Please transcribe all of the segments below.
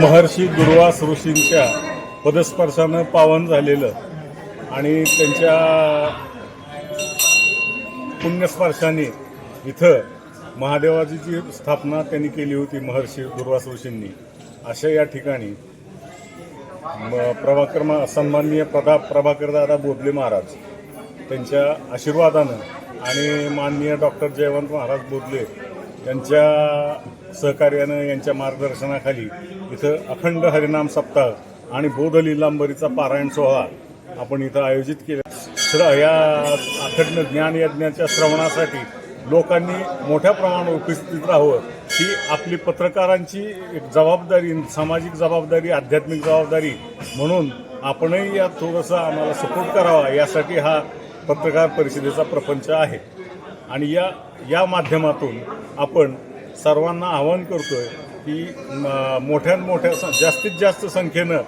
महर्षी दुर्वास ऋषींच्या पदस्पर्शानं पावन झालेलं आणि त्यांच्या पुण्यस्पर्शाने इथं महादेवाची जी स्थापना त्यांनी केली होती महर्षी दुर्वास ऋषींनी. अशा या ठिकाणी म- प्रभाकर मा सन्माननीय प्रदा प्रभाकरदादा बोधले महाराज त्यांच्या आशीर्वादानं आणि माननीय डॉक्टर जयवंत महाराज बोधले यांच्या सहकार्यानं यांच्या मार्गदर्शनाखाली इथं अखंड हरिनाम सप्ताह आणि बोध लीलांबरीचा पारायण सोहळा आपण इथं आयोजित केला. श्र या अखंड ज्ञान यज्ञाच्या श्रवणासाठी लोकांनी मोठ्या प्रमाणात उपस्थित राहावं ही आपली पत्रकारांची एक जबाबदारी सामाजिक जबाबदारी आध्यात्मिक जबाबदारी म्हणून आपणही यात थोडंसं आम्हाला सपोर्ट करावा यासाठी हा पत्रकार परिषदेचा प्रपंच आहे. आणि या या माध्यमातून आपण सर्वांना आवाहन करतोय की मोठ्यात मोठ्या स- जास्तीत जास्त संख्येनं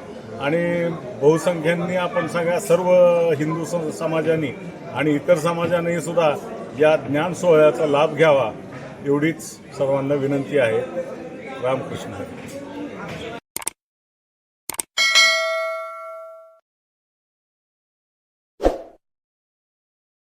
आणि बहुसंख्यांनी आपण सगळ्या सर्व हिंदू स- समाजाने आणि इतर समाजानेही सुद्धा या ज्ञान सोहळ्याचा लाभ घ्यावा एवढीच सर्वांना विनंती आहे. रामकृष्ण हरी.